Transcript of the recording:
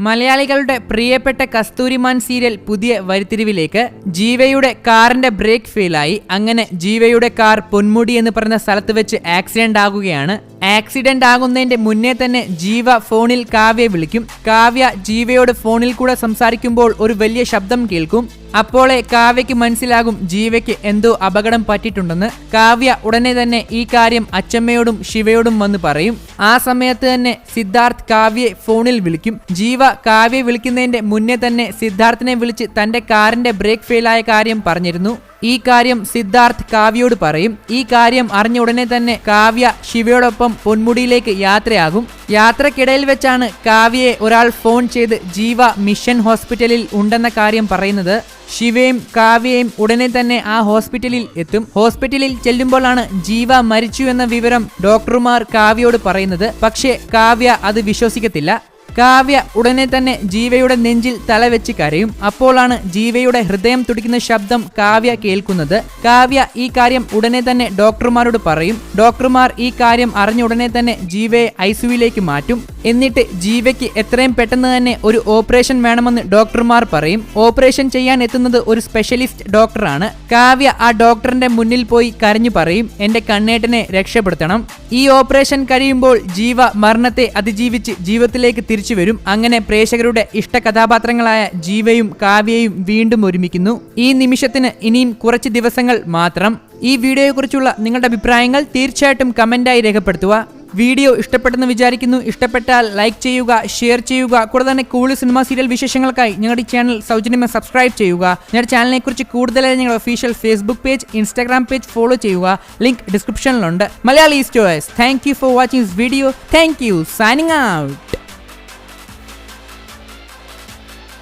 മലയാളികളുടെ പ്രിയപ്പെട്ട കസ്തൂരിമാൻ സീരിയൽ പുതിയ വരിത്തിരിവിലേക്ക് ജീവയുടെ കാറിന്റെ ബ്രേക്ക് ഫെയിലായി. അങ്ങനെ ജീവയുടെ കാർ പൊന്മുടി എന്ന് പറയുന്ന സ്ഥലത്ത് വെച്ച് ആക്സിഡന്റ് ആകുകയാണ്. ആക്സിഡന്റ് ആകുന്നതിന്റെ മുന്നേ തന്നെ ജീവ ഫോണിൽ കാവ്യ വിളിക്കും. കാവ്യ ജീവയോട് ഫോണിൽ കൂടെ സംസാരിക്കുമ്പോൾ ഒരു വലിയ ശബ്ദം കേൾക്കും. അപ്പോളെ കാവ്യയ്ക്ക് മനസ്സിലാകും ജീവയ്ക്ക് എന്തോ അപകടം പറ്റിയിട്ടുണ്ടെന്ന്. കാവ്യ ഉടനെ തന്നെ ഈ കാര്യം അച്ചമ്മയോടും ശിവയോടും വന്ന് പറയും. ആ സമയത്ത് തന്നെ സിദ്ധാർത്ഥ് കാവ്യയെ ഫോണിൽ വിളിക്കും. ജീവ കാവ്യ വിളിക്കുന്നതിന്റെ മുന്നേ തന്നെ സിദ്ധാർത്ഥിനെ വിളിച്ച് തന്റെ കാറിന്റെ ബ്രേക്ക് ഫെയിലായ കാര്യം പറഞ്ഞിരുന്നു. ഈ കാര്യം സിദ്ധാർത്ഥ് കാവ്യയോട് പറയും. ഈ കാര്യം അറിഞ്ഞ ഉടനെ തന്നെ കാവ്യ ശിവയോടൊപ്പം പൊന്മുടിയിലേക്ക് യാത്രയാകും. യാത്രക്കിടയിൽ വെച്ചാണ് കാവ്യയെ ഒരാൾ ഫോൺ ചെയ്ത് ജീവ മിഷൻ ഹോസ്പിറ്റലിൽ ഉണ്ടെന്ന കാര്യം പറയുന്നത്. ശിവയും കാവ്യയും ഉടനെ തന്നെ ആ ഹോസ്പിറ്റലിൽ എത്തും. ഹോസ്പിറ്റലിൽ ചെല്ലുമ്പോഴാണ് ജീവ മരിച്ചു എന്ന വിവരം ഡോക്ടർമാർ കാവ്യയോട് പറയുന്നത്. പക്ഷേ കാവ്യ അത് വിശ്വസിക്കത്തില്ല. കാവ്യ ഉടനെ തന്നെ ജീവയുടെ നെഞ്ചിൽ തലവെച്ച് കരയും. അപ്പോഴാണ് ജീവയുടെ ഹൃദയം തുടിക്കുന്ന ശബ്ദം കാവ്യ കേൾക്കുന്നത്. കാവ്യ ഈ കാര്യം ഉടനെ തന്നെ ഡോക്ടർമാരോട് പറയും. ഡോക്ടർമാർ ഈ കാര്യം അറിഞ്ഞ ഉടനെ തന്നെ ജീവയെ ഐസിയുയിലേക്ക് മാറ്റും. എന്നിട്ട് ജീവയ്ക്ക് എത്രയും പെട്ടെന്ന് തന്നെ ഒരു ഓപ്പറേഷൻ വേണമെന്ന് ഡോക്ടർമാർ പറയും. ഓപ്പറേഷൻ ചെയ്യാൻ എത്തുന്നത് ഒരു സ്പെഷ്യലിസ്റ്റ് ഡോക്ടറാണ്. കാവ്യ ആ ഡോക്ടറിന്റെ മുന്നിൽ പോയി കരഞ്ഞു പറയും എന്റെ കണ്ണേട്ടനെ രക്ഷപ്പെടുത്തണം. ഈ ഓപ്പറേഷൻ കഴിയുമ്പോൾ ജീവ മരണത്തെ അതിജീവിച്ച് ജീവിതത്തിലേക്ക് തിരിച്ചു വരും. അങ്ങനെ പ്രേക്ഷകരുടെ ഇഷ്ട കഥാപാത്രങ്ങളായ ജീവയും കാവ്യയും വീണ്ടും ഒരുമിക്കുന്നു. ഈ നിമിഷത്തിന് ഇനിയും കുറച്ച് ദിവസങ്ങൾ മാത്രം. ഈ വീഡിയോയെക്കുറിച്ചുള്ള നിങ്ങളുടെ അഭിപ്രായങ്ങൾ തീർച്ചയായിട്ടും കമന്റായി രേഖപ്പെടുത്തുക. വീഡിയോ ഇഷ്ടപ്പെട്ടെന്ന് വിചാരിക്കുന്നു. ഇഷ്ടപ്പെട്ടാൽ ലൈക്ക് ചെയ്യുക ഷെയർ ചെയ്യുക. കൂടെ തന്നെ കൂളി സിനിമ സീരിയൽ വിശേഷങ്ങൾക്കായി ഞങ്ങളുടെ ചാനൽ സൗജന്യമായി സബ്സ്ക്രൈബ് ചെയ്യുക. ഞങ്ങളുടെ ചാനലിനെ കുറിച്ച് കൂടുതലായി ഞങ്ങളുടെ official Facebook page Instagram page follow ചെയ്യുക. Link ഡിസ്ക്രിപ്ഷനിലുണ്ട് Malayali stories thank you for watching this video thank you signing out